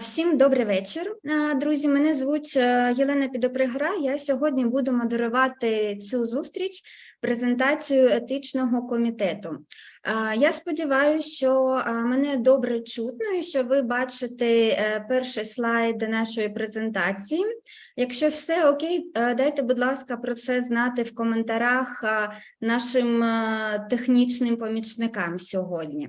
Всім добрий вечір, друзі. Мене звуть е, Єлена Підопригора. Я сьогодні буду модерувати цю зустріч, презентацію етичного комітету. Я сподіваюся, що мене добре чутно і що ви бачите е, перший слайд нашої презентації. Якщо все окей, е, дайте, будь ласка, про це знати в коментарях нашим технічним помічникам сьогодні.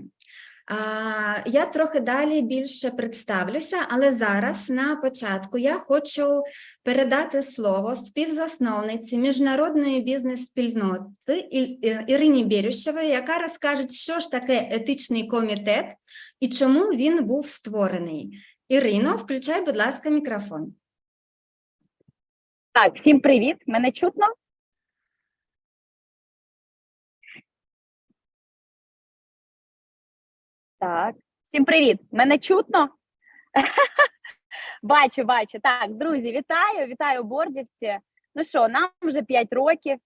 Я трохи далі більше представлюся, але зараз на початку я хочу передати слово співзасновниці міжнародної бізнес-спільноти Ірині Бірющевої, яка розкаже, що ж таке етичний комітет і чому він був створений. Ірино, включай, будь ласка, мікрофон. Так, всім привіт! Мене чутно? Так, всім привіт! Мене чутно? Бачу, бачу. Так, друзі, вітаю, вітаю бордівці. Ну що, нам вже 5 років,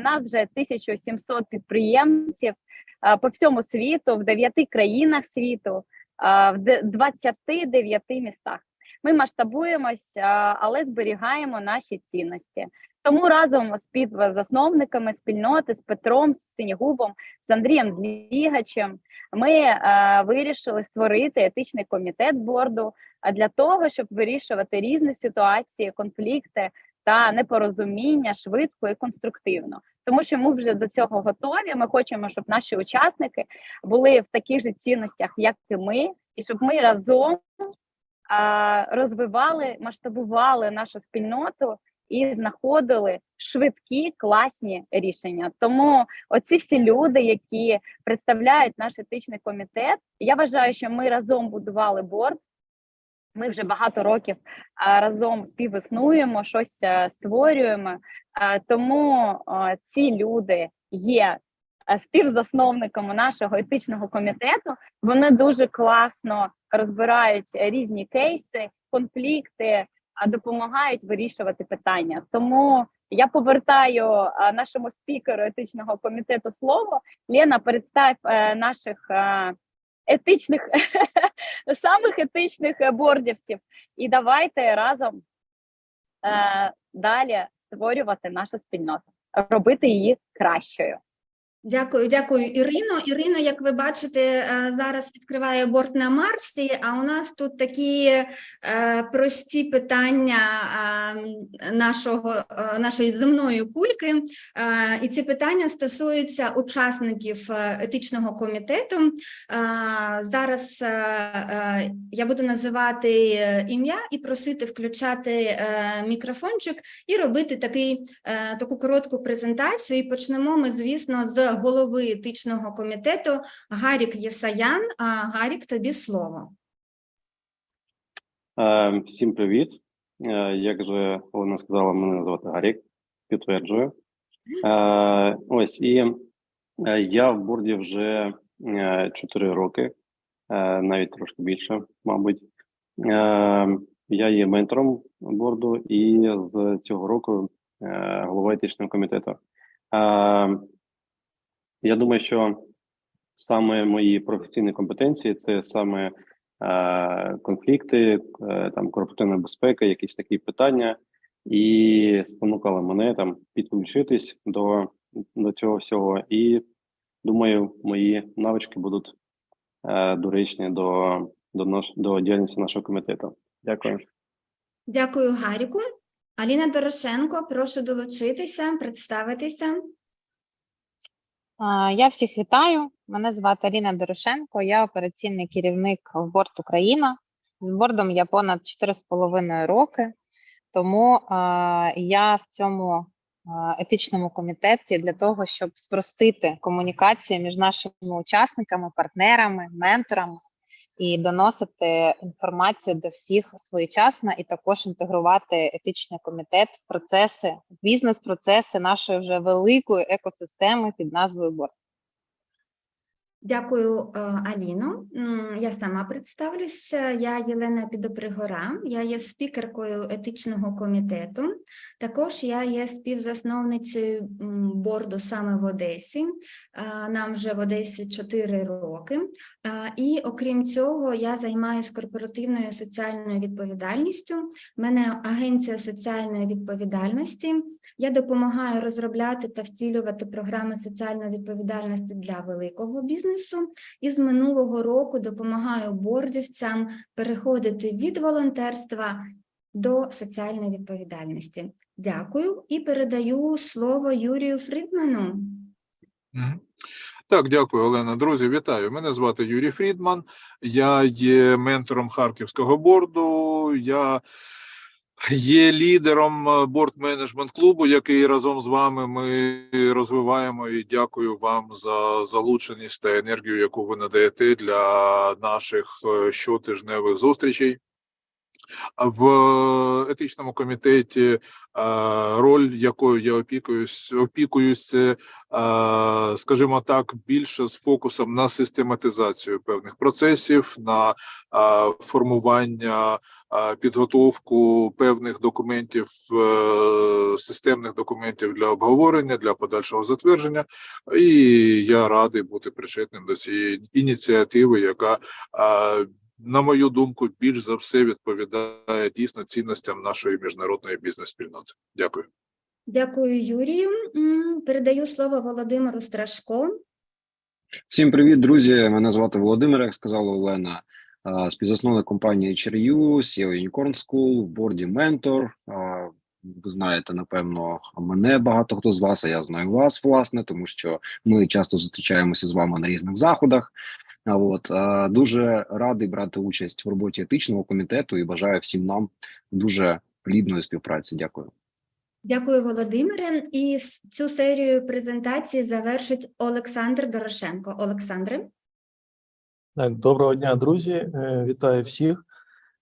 нас вже 1700 підприємців по всьому світу, в 9 країнах світу, в де- 29 містах. Ми масштабуємось, але зберігаємо наші цінності. Тому разом з співзасновниками спільноти з Петром, з Синігубом, з Андрієм Двігачем ми е, вирішили створити етичний комітет борду для того, щоб вирішувати різні ситуації, конфлікти та непорозуміння швидко і конструктивно. Тому що ми вже до цього готові. Ми хочемо, щоб наші учасники були в таких же цінностях, як і ми, і щоб ми разом розвивали, масштабували нашу спільноту і знаходили швидкі класні рішення. Тому оці всі люди, які представляють наш етичний комітет, я вважаю, що ми разом будували борд. Ми вже багато років разом співіснуємо, щось створюємо. Тому ці люди є а, співзасновниками нашого етичного комітету. Вони дуже класно розбирають різні кейси, конфлікти, допомагають вирішувати питання. Тому я повертаю нашому спікеру етичного комітету слово. Лена, представ е, наших е, етичних самих етичних бордівців, і давайте разом е, далі створювати нашу спільноту, робити її кращою. Дякую, дякую, Ірино. Ірино, як ви бачите, е, зараз відкриває борт на Марсі, а у нас тут такі е, прості питання е, нашого, нашої земної кульки. І ці питання стосуються учасників етичного комітету. Зараз я буду називати ім'я і просити включати мікрофончик і робити такий, таку коротку презентацію. І почнемо ми, звісно, з голови етичного комітету Гарік Єсаян. Гарік, тобі слово. Е, Всім привіт. Е, Як же Олена сказала, мене звати Гарік, підтверджую. Е, Ось і я в борді вже 4 роки, навіть трошки більше, мабуть. Я є ментором борду і з цього року голова етичного комітету. Я думаю, що саме мої професійні компетенції це саме е, конфлікти, е, там корпоративна безпека, якісь такі питання, і спонукали мене там підключитись до, до цього всього. І думаю, мої навички будуть е, доречні до, до, наш, до діяльності нашого комітету. Дякую. Дякую, Гаріку. Аліна Дорошенко, прошу долучитися, представитися. Я всіх вітаю. Мене звати Аліна Дорошенко, я операційний керівник в Борт Україна. З бордом я понад 4,5 роки, тому я в цьому етичному комітеті для того, щоб спростити комунікацію між нашими учасниками, партнерами, менторами і доносити інформацію до всіх своєчасно, і також інтегрувати етичний комітет в процеси, бізнес-процеси нашої вже великої екосистеми під назвою Борт. Дякую, е, Аліно. Я сама представлюся. Я Єлена Підопригора. Я є спікеркою етичного комітету. Також я є співзасновницею борду саме в Одесі. Е, Нам вже в Одесі 4 роки. Е, І окрім цього, я займаюся корпоративною соціальною відповідальністю. У мене агенція соціальної відповідальності. Я допомагаю розробляти та втілювати програми соціальної відповідальності для великого бізнесу. І з минулого року допомагаю бордівцям переходити від волонтерства до соціальної відповідальності. Дякую і передаю слово Юрію Фрідману. Так, дякую, Олена. Друзі, вітаю. Мене звати Юрій Фрідман. Я є ментором Харківського борду. Я є лідером е, борд менеджмент клубу, який разом з вами ми розвиваємо. І дякую вам за залученість та енергію, яку ви надаєте для наших е, щотижневих зустрічей. В етичному комітеті е, роль, якою я опікуюсь, е, скажімо так, більше з фокусом на систематизацію певних процесів, на е, формування, е, підготовку певних документів, е, системних документів для обговорення, для подальшого затвердження. І я радий бути причетним до цієї ініціативи, яка на мою думку, більш за все відповідає дійсно цінностям нашої міжнародної бізнес-спільноти. Дякую. Дякую, Юрію. Передаю слово Володимиру Страшко. Всім привіт, друзі! Мене звати Володимир, як сказала Олена, співзасновник компанії HRU, CEO Unicorn School, в борді ментор. Ви знаєте, напевно, мене багато хто з вас, а я знаю вас, власне, тому що ми часто зустрічаємося з вами на різних заходах. От дуже радий брати участь в роботі етичного комітету і бажаю всім нам дуже плідної співпраці. Дякую. Дякую, Володимире. І цю серію презентації завершить Олександр Дорошенко. Олександре. Доброго дня, друзі. Е, Вітаю всіх.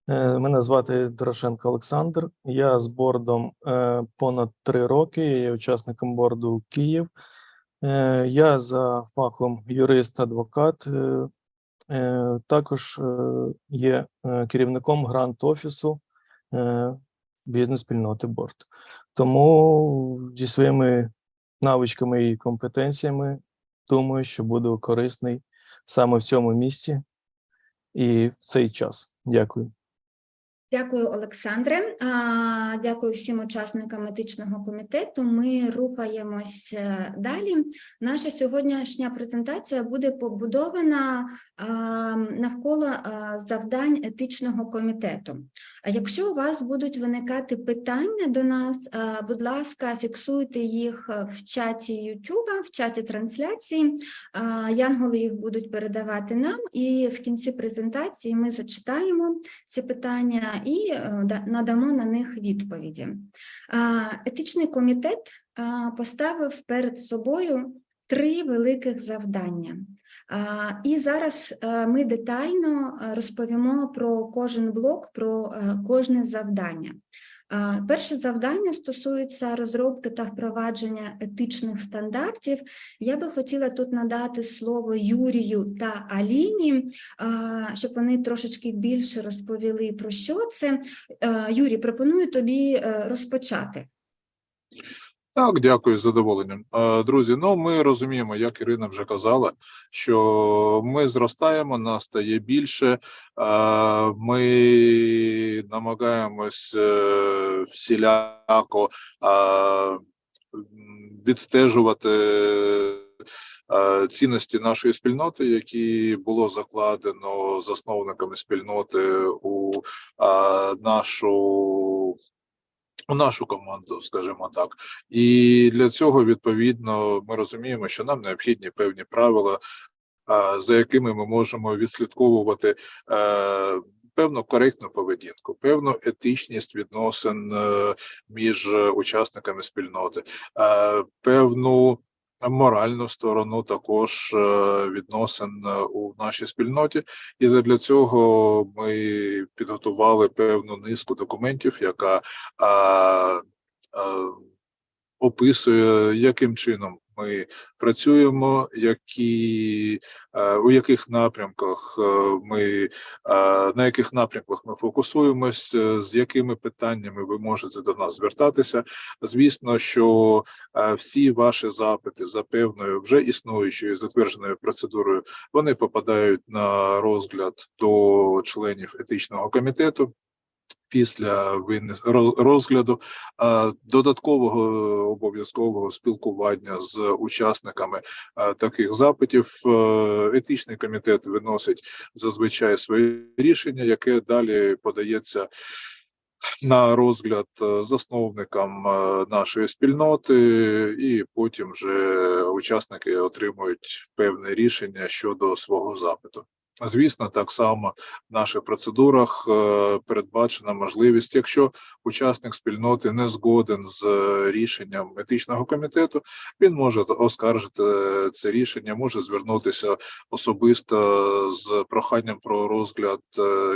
Е, Мене звати Дорошенко Олександр. Я з бордом е, понад три роки. Я є учасником борду Київ. Я за фахом юрист-адвокат. Також є керівником грант-офісу е, бізнес-спільноти борд. Тому зі своїми навичками і компетенціями думаю, що буду корисний саме в цьому місці і в цей час. Дякую. Дякую, Олександре. Дякую всім учасникам етичного комітету. Ми рухаємось далі. Наша сьогоднішня презентація буде побудована навколо завдань етичного комітету. Якщо у вас будуть виникати питання до нас, будь ласка, фіксуйте їх в чаті YouTube, в чаті трансляції. Янголи їх будуть передавати нам, і в кінці презентації ми зачитаємо ці питання і е, надамо на них відповіді. Етичний комітет поставив перед собою три великих завдання. І зараз е, ми детально е, розповімо про кожен блок, про е, кожне завдання. Перше завдання стосується розробки та впровадження етичних стандартів. Я би хотіла тут надати слово Юрію та Аліні, щоб вони трошечки більше розповіли про що це. Юрій, пропоную тобі е, розпочати. Так, дякую з задоволенням. Е, Друзі, ну ми розуміємо, як Ірина вже казала, що ми зростаємо, нас стає більше. е, Ми намагаємось е, всіляко відстежувати цінності нашої спільноти, які було закладено засновниками спільноти у нашу у нашу команду, скажімо так, і для цього відповідно ми розуміємо, що нам необхідні певні правила, за якими ми можемо відслідковувати е, певну коректну поведінку, певну етичність відносин е, між учасниками спільноти, е, певну моральну сторону також е, відносин е, у нашій спільноті. І задля цього ми підготували певну низку документів, яка описує, яким чином ми працюємо, які е, у яких напрямках е, ми е, на яких напрямках ми фокусуємось, з якими питаннями ви можете до нас звертатися. Звісно, що всі ваші запити за певною вже існуючою затвердженою процедурою вони попадають на розгляд до членів етичного комітету. Після розгляду додаткового обов'язкового спілкування з учасниками таких запитів е, етичний комітет виносить зазвичай своє рішення, яке далі подається на розгляд е, засновникам е, нашої спільноти, і потім вже учасники отримують певне рішення щодо свого запиту. Звісно, так само в наших процедурах е, передбачена можливість, якщо учасник спільноти не згоден з е, рішенням етичного комітету, він може оскаржити е, це рішення, може звернутися особисто з проханням про розгляд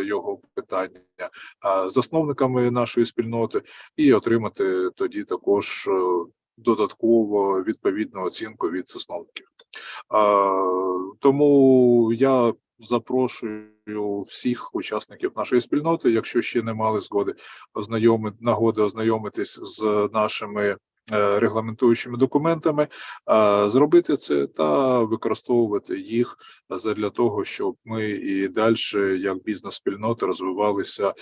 його питання засновниками нашої спільноти і отримати тоді також додатково відповідну оцінку від засновників. Тому я запрошую всіх учасників нашої спільноти, якщо ще не мали згоди ознайоми нагоди ознайомитись з нашими е, регламентуючими документами, зробити це та використовувати їх для того, щоб ми і далі, як бізнес-спільнота, розвивалися е,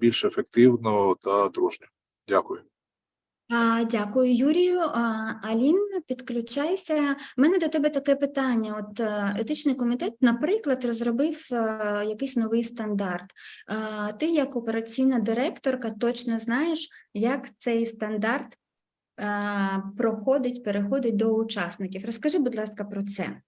більш ефективно та дружньо. Дякую. Дякую, Юрію. Алін, підключайся. У мене до тебе таке питання. От е, етичний комітет, наприклад, розробив е, якийсь новий стандарт. Ти, як операційна директорка, точно знаєш, як цей стандарт е, проходить, переходить до учасників. Розкажи, будь ласка, про це.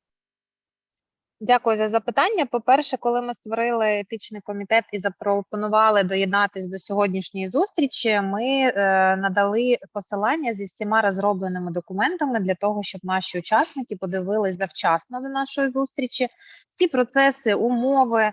Дякую за запитання. По-перше, коли ми створили етичний комітет і запропонували доєднатись до сьогоднішньої зустрічі, ми е, надали посилання зі всіма розробленими документами для того, щоб наші учасники подивились завчасно до нашої зустрічі всі процеси, умови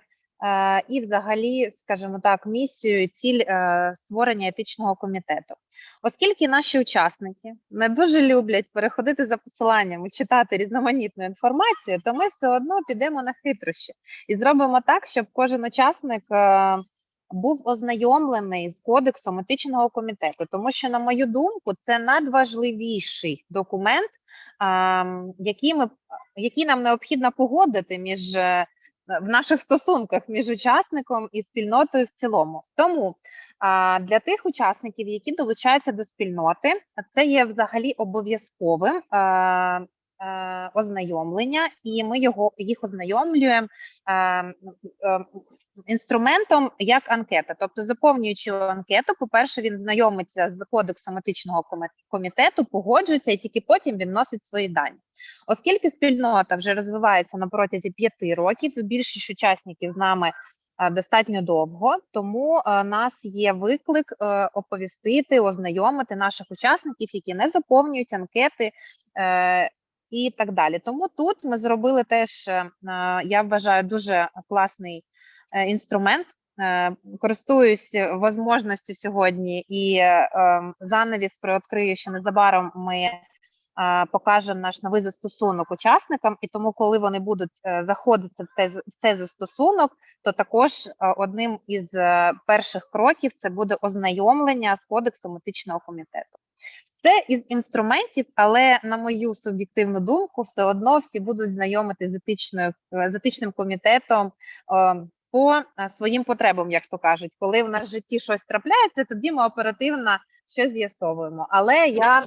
і, взагалі, скажімо так, місію ціль е, створення етичного комітету. Оскільки наші учасники не дуже люблять переходити за посиланням і читати різноманітну інформацію, то ми все одно підемо на хитрощі і зробимо так, щоб кожен учасник е, був ознайомлений з кодексом етичного комітету, тому що, на мою думку, це надважливіший документ, який ми який нам необхідно погодити між е, в наших стосунках між учасником і спільнотою в цілому. Тому для тих учасників, які долучаються до спільноти, це є взагалі обов'язковим. Е, Ознайомлення, і ми його їх ознайомлюємо е, е, інструментом як анкета. Тобто, заповнюючи анкету, по-перше, він знайомиться з кодексом етичного комітету, погоджується, і тільки потім він носить свої дані. Оскільки спільнота вже розвивається на протязі п'яти років, більшість учасників з нами достатньо довго, тому нас є виклик оповістити, ознайомити наших учасників, які не заповнюють анкети. І так далі. Тому тут ми зробили теж, е, е, я вважаю, дуже класний е, інструмент. Користуюсь можливістю сьогодні і занавіс приоткрию, що незабаром ми покажемо наш новий застосунок учасникам, і тому, коли вони будуть заходити в цей застосунок, то також одним із перших кроків це буде ознайомлення з кодексом етичного комітету. Це із інструментів, але на мою суб'єктивну думку, все одно всі будуть знайомити з етичною з етичним комітетом е, по е, своїм потребам, як то кажуть. Коли в нас в житті щось трапляється, тоді ми оперативно щось з'ясовуємо. Але я е,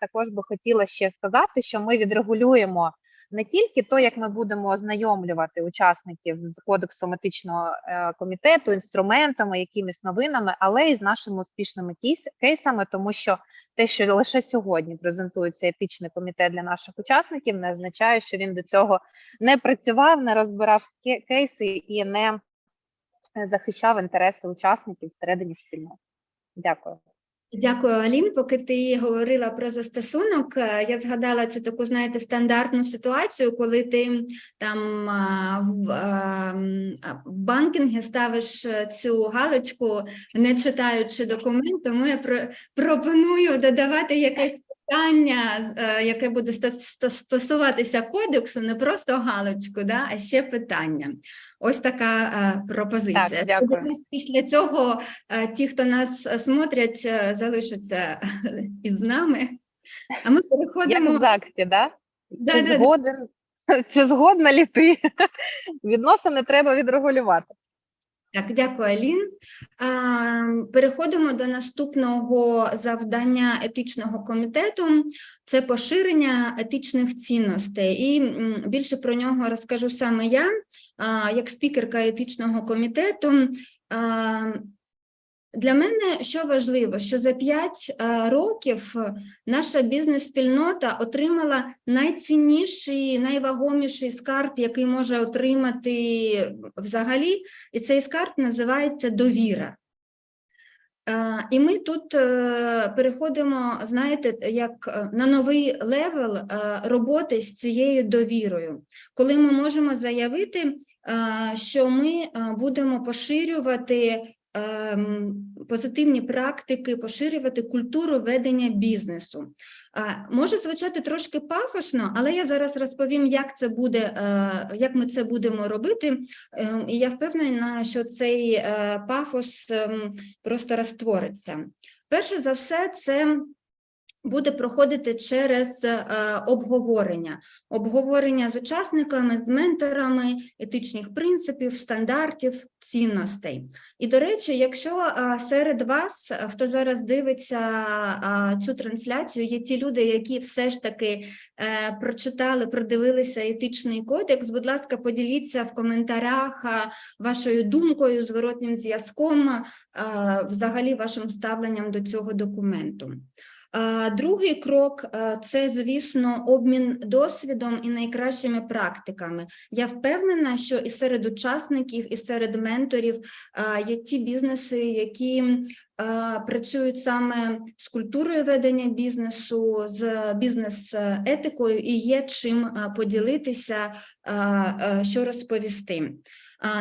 також би хотіла ще сказати, що ми відрегулюємо не тільки то, як ми будемо ознайомлювати учасників з кодексом етичного е, комітету, інструментами, якимись новинами, але й з нашими успішними кейсами, тому що те, що лише сьогодні презентується етичний комітет для наших учасників, не означає, що він до цього не працював, не розбирав кейси і не е, захищав інтереси учасників всередині спільноти. Дякую. Дякую, Алін. Поки ти говорила про застосунок, е, я згадала цю таку, знаєте, стандартну ситуацію, коли ти там а, в, а, в банкінгі ставиш е, цю галочку, не читаючи документ, тому я про, пропоную додавати якесь питання, е, яке буде стосуватися кодексу, не просто галочку, да, а ще питання. Ось така е, пропозиція. Так, дякую. Після цього е, ті, хто нас смотрять, залишаться із нами. А ми Як переходимо. в ЗАГСі, да? Да, Чи да, да. чи згодна лі ти? Відносини треба відрегулювати. Так, дякую, Алін. Переходимо до наступного завдання етичного комітету. Це поширення етичних цінностей. І більше про нього розкажу саме я, як спікерка етичного комітету. Для мене що важливо, що за 5 років е, наша бізнес-спільнота отримала найцінніший, найвагоміший скарб, який може отримати взагалі, і цей скарб називається довіра. Е, І ми тут е, переходимо, знаєте, як е, на новий левел е, роботи з цією довірою, коли ми можемо заявити, е, що ми е, будемо поширювати позитивні практики, поширювати культуру ведення бізнесу. Може звучати трошки пафосно, але я зараз розповім, як це буде, е, як ми це будемо робити. Ем, І я впевнена, що цей е, пафос ем, просто розтвориться. Перше за все, це буде проходити через е, обговорення, обговорення з учасниками, з менторами етичних принципів, стандартів, цінностей. І, до речі, якщо е, серед вас, е, хто зараз дивиться цю трансляцію, є ті люди, які все ж таки прочитали, продивилися етичний кодекс, будь ласка, поділіться в коментарях вашою думкою, зворотнім зв'язком, взагалі вашим ставленням до цього документу. Другий крок е, це, звісно, обмін досвідом і найкращими практиками. Я впевнена, що і серед учасників, і серед менторів е, є ті бізнеси, які е, працюють саме з культурою ведення бізнесу, з бізнес-етикою, і є чим поділитися, що розповісти.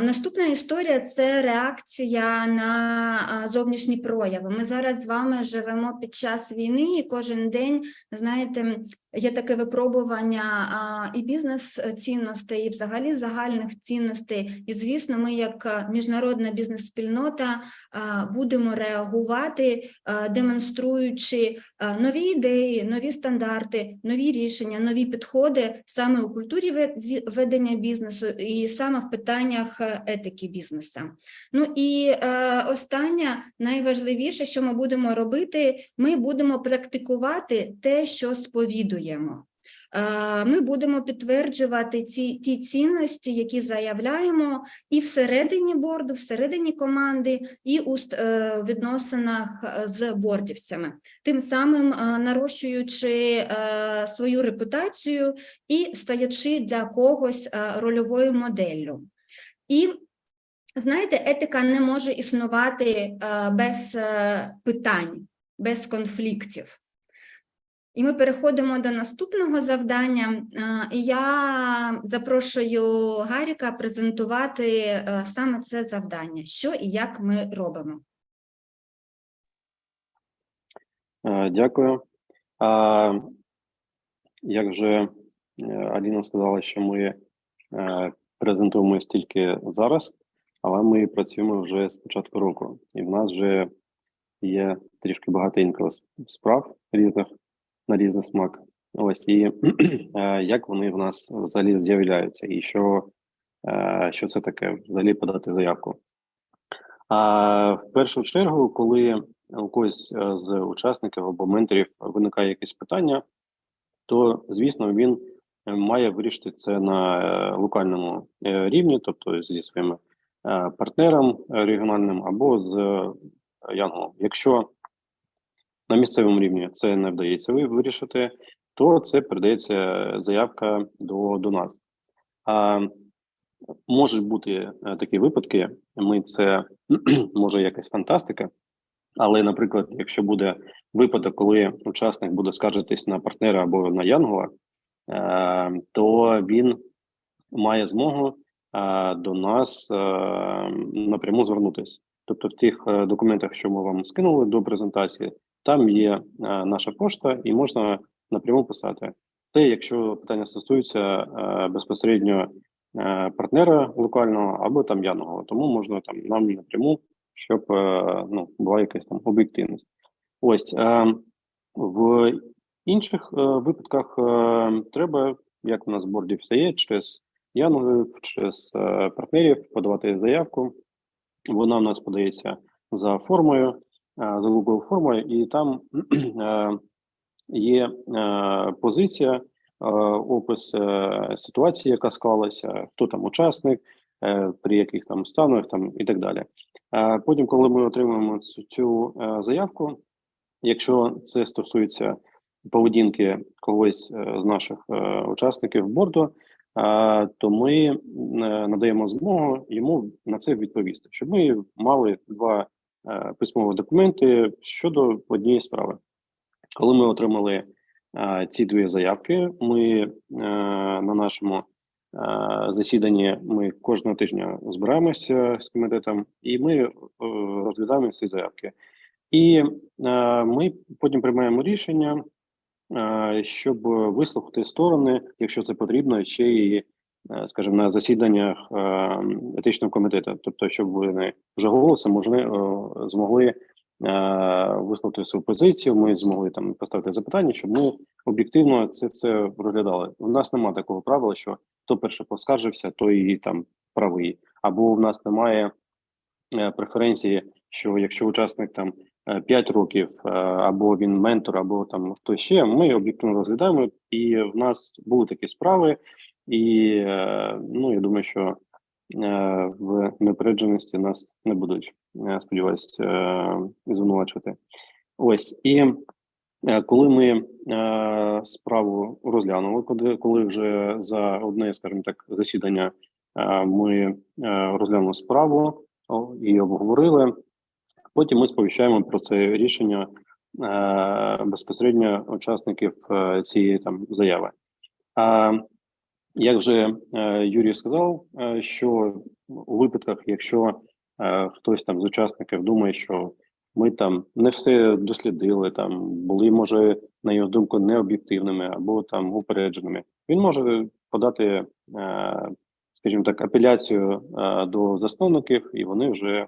Наступна історія це реакція на зовнішні прояви. Ми зараз з вами живемо під час війни, і кожен день, знаєте, є таке випробування а, і бізнес-цінностей, і взагалі загальних цінностей. І, звісно, ми, як міжнародна бізнес-спільнота, будемо реагувати, а, демонструючи а, нові ідеї, нові стандарти, нові рішення, нові підходи саме у культурі ве- ведення бізнесу і саме в питаннях е, етики бізнесу. Ну і е, останнє, найважливіше, що ми будемо робити, ми будемо практикувати те, що сповідуємо. Е, Ми будемо підтверджувати ці ті цінності, які заявляємо, і всередині борду, всередині команди, і у е, відносинах е, з бордівцями, тим самим нарощуючи свою репутацію і стаючи для когось рольовою моделлю. І знаєте, етика не може існувати без питань, без конфліктів. І ми переходимо до наступного завдання. Е, я запрошую Гаріка презентувати е, саме це завдання, що і як ми робимо. Е, Дякую. Як вже Аліна сказала, що ми презентуємось тільки зараз, але ми працюємо вже з початку року, і в нас вже є трішки багатенько с- справ різних на різний смак. Ось і е, як вони в нас взагалі з'являються, і що, е, що це таке взагалі подати заявку. А в першу чергу, коли у когось е, з учасників або менторів виникає якесь питання, то звісно він має вирішити це на локальному рівні, тобто зі своїм партнером регіональним або з Янголом. Якщо на місцевому рівні це не вдається вирішити, то це передається заявка до, до нас. А, можуть бути е, такі випадки. Ми це може якась фантастика, але, наприклад, якщо буде випадок, коли учасник буде скаржитись на партнера або на Янгола, е, то він має змогу е, до нас напряму звернутися. Тобто, в тих документах, що ми вам скинули до презентації, там є е, наша пошта, і можна напряму писати. Це якщо питання стосується е, безпосередньо е, партнера локального або там яного, тому можна там нам напряму, щоб ну була якась там об'єктивність. Ось в інших випадках треба, як у нас в борді все є, через янголів, через партнерів подавати заявку. Вона в нас подається за формою, за Google формою, і там е, є е, позиція, е, опис е, ситуації, яка склалася, хто там учасник, е, при яких там станах там і так далі. Е, Потім, коли ми отримуємо цю, цю е, заявку, якщо це стосується поведінки когось е, з наших е, учасників борду, е, то ми е, надаємо змогу йому на це відповісти, щоб ми мали два е, письмові документи щодо однієї справи. Коли ми отримали е, ці дві заявки, ми е, на нашому е, засіданні ми кожного тижня збираємося з комітетом, і ми е, розглядаємо ці заявки. І е, ми потім приймаємо рішення, е, щоб вислухати сторони, якщо це потрібно, ще і, е, скажімо, на засіданнях е, етичного комітету, тобто, щоб вони вже голосом можли, е, змогли е, висловити свою позицію, ми змогли там поставити запитання, щоб ми об'єктивно це все розглядали. У нас немає такого правила, що хто перше поскаржився, той і там правий, або в нас немає е, преференції, що якщо учасник там 5 років, е, або він ментор, або там хто ще, ми об'єктивно розглядаємо, і в нас були такі справи, і е, ну я думаю, що е, в непередженості нас не будуть, е, сподіваюсь, звинувачувати. Ось і коли ми справу розглянули, коли, вже за одне, скажімо так, засідання ми розглянули справу і обговорили. Потім ми сповіщаємо про це рішення безпосередньо учасників цієї там заяви. Як вже е, Юрій сказав, е, що у випадках, якщо е, хтось там з учасників думає, що ми там не все дослідили, там були, може, на його думку, необ'єктивними або там упередженими, він може подати, скажімо так, апеляцію до засновників, і вони вже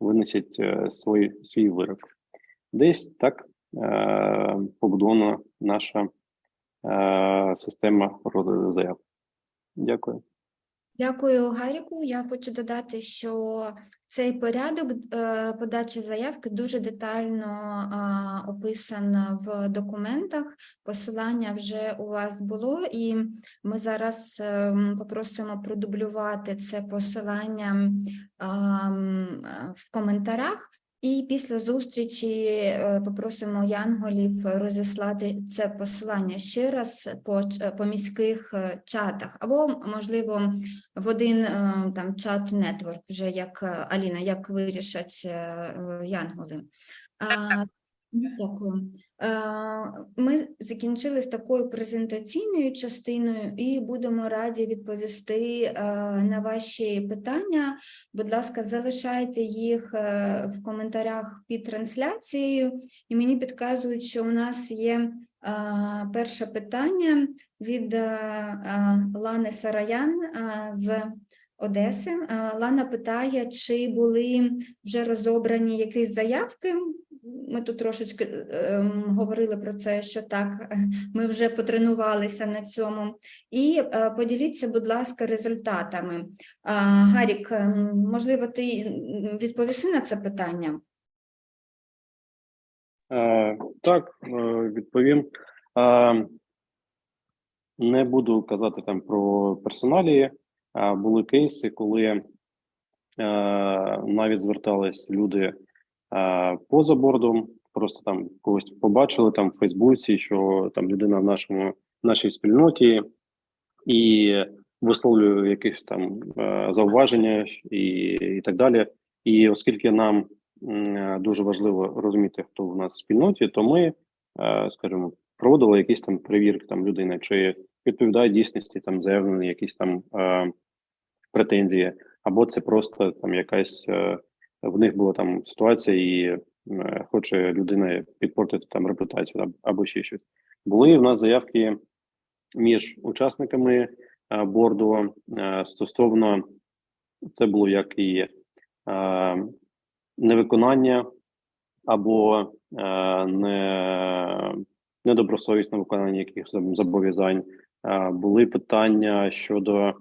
винесять свій, свій вирок. Десь так побудована наша система розгляду заяв. Дякую. Дякую, Гаріку. Я хочу додати, що цей порядок е, подачі заявки дуже детально а, описано в документах. Посилання вже у вас було, і ми зараз ем, попросимо продублювати це посилання е, в коментарях. І після зустрічі е, попросимо янголів розіслати це посилання ще раз по, по міських е, чатах, або, можливо, в один е, там чат нетворк, вже як е, Аліна, як вирішать янголи. Так, янголи. А, Дякую. Ми закінчили з такою презентаційною частиною і будемо раді відповісти на ваші питання. Будь ласка, залишайте їх е, в коментарях під трансляцією. І мені підказують, що у нас є перше питання від е, е, Лани Сараян з Одеси. Лана питає, чи були вже розобрані якісь заявки. Ми тут трошечки е, говорили про це, що так, е, ми вже потренувалися на цьому. І е, поділіться, будь ласка, результатами. А, Гарік, ем, можливо, ти відповіси на це питання? Е, так, е, відповім. Е, не буду казати там про персоналії. А були кейси, коли е, навіть звертались люди е, поза бордом, просто там когось побачили там в Фейсбуці, що там людина в нашому нашій спільноті і висловлює якісь там е, зауваження і, і так далі. І оскільки нам е, дуже важливо розуміти, хто в нас в спільноті, то ми, е, скажімо, проводили якісь там перевірки там людини, чи відповідає дійсності там заявлені якісь там е, претензії, або це просто там якась е, в них була там ситуація, і е, хоче людина підпортити там репутацію аб- або ще щось. Були в нас заявки між учасниками е, борду е, стосовно це було як і невиконання або не, недобросовісне виконання якихось зобов'язань. Були питання щодо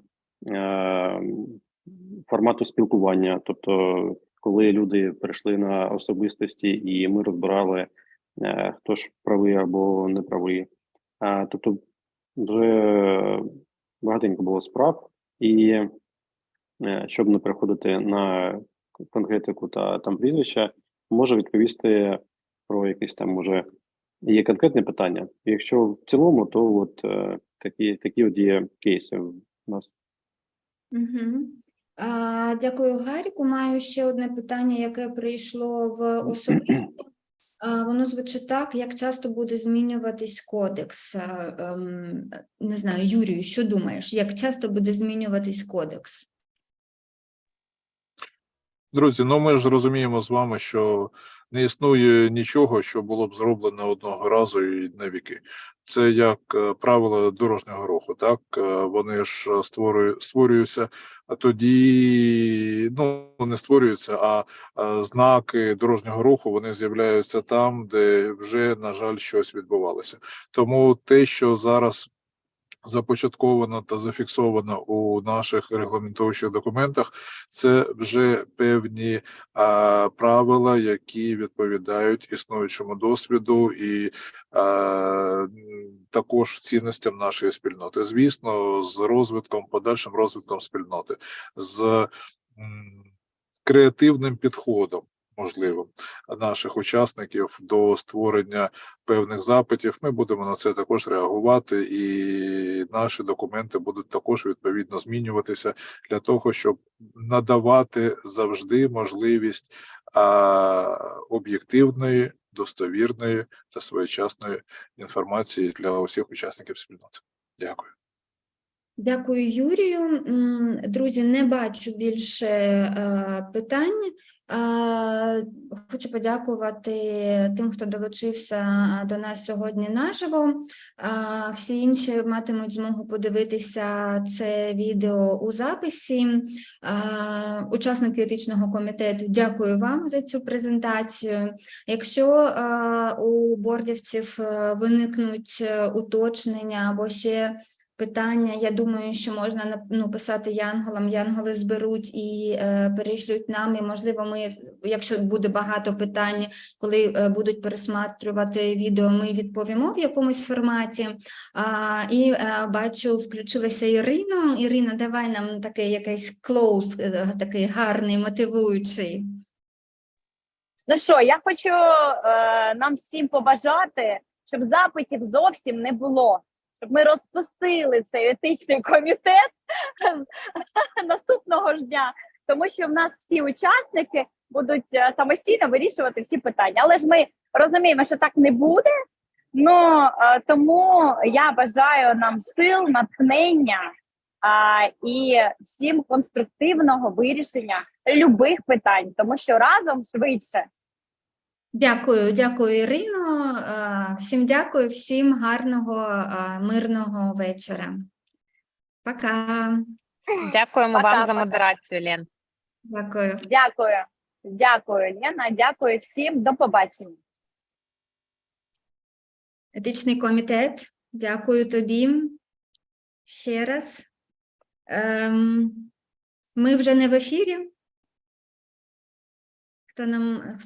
формату спілкування, тобто, коли люди перейшли на особистості, і ми розбирали, е, хто ж правий або не правий. Е, тобто, вже багатенько було справ, і е, щоб не переходити на конкретику та там прізвища, можу відповісти про якісь там може є конкретне питання. Якщо в цілому, то от такі, такі от є кейси в нас. Угу. Дякую, Гаріку. Маю ще одне питання, яке прийшло в особисті. Воно звучить так: як часто буде змінюватись кодекс? Ем, не знаю, Юрію, що думаєш? Як часто буде змінюватись кодекс? Друзі, ну ми ж розуміємо з вами, що не існує нічого, що було б зроблено одного разу і на віки. Це як правило правила дорожнього руху, так Е, вони ж створюють створюються, а тоді ну не створюються, а, а знаки дорожнього руху вони з'являються там, де вже на жаль щось відбувалося. Тому те, що зараз започатковано та зафіксовано у наших регламентуючих документах, це вже певні а, правила, які відповідають існуючому досвіду і а, також цінностям нашої спільноти. Звісно, з розвитком, подальшим розвитком спільноти, з м, креативним підходом. Можливо, наших учасників до створення певних запитів. Ми будемо на це також реагувати, і наші документи будуть також відповідно змінюватися для того, щоб надавати завжди можливість об'єктивної, достовірної та своєчасної інформації для усіх учасників спільноти. Дякую. Дякую, Юрію. Друзі, не бачу більше е, питань. Хочу подякувати тим, хто долучився до нас сьогодні наживо. Всі інші матимуть змогу подивитися це відео у записі. Учасники етичного комітету, дякую вам за цю презентацію. Якщо у бордівців е, виникнуть е, уточнення або ще питання. Я думаю, що можна ну, писати янголам, янголи зберуть і е, перейшлють нам. І можливо, ми, якщо буде багато питань, коли е, будуть пересматрювати відео, ми відповімо в якомусь форматі. А, і е, бачу, включилася Ірина. Ірина, давай нам такий якийсь клоус, е, такий гарний, мотивуючий. Ну що, я хочу е, нам всім побажати, щоб запитів зовсім не було, щоб ми розпустили цей етичний комітет наступного ж дня, тому що в нас всі учасники будуть е, самостійно вирішувати всі питання. Але ж ми розуміємо, що так не буде. Ну е, тому я бажаю нам сил, натхнення а, і всім конструктивного вирішення любих питань, тому що разом швидше. Дякую, дякую, Ірино. Е, Всім дякую, всім гарного, е, мирного вечора. Пока. Дякуємо вам за Пока-пока. модерацію, Лен. Дякую. Дякую, дякую, Лена. Дякую всім. До побачення. Етичний комітет, дякую тобі ще раз. Ем, Ми вже не в ефірі. Хто нам хтось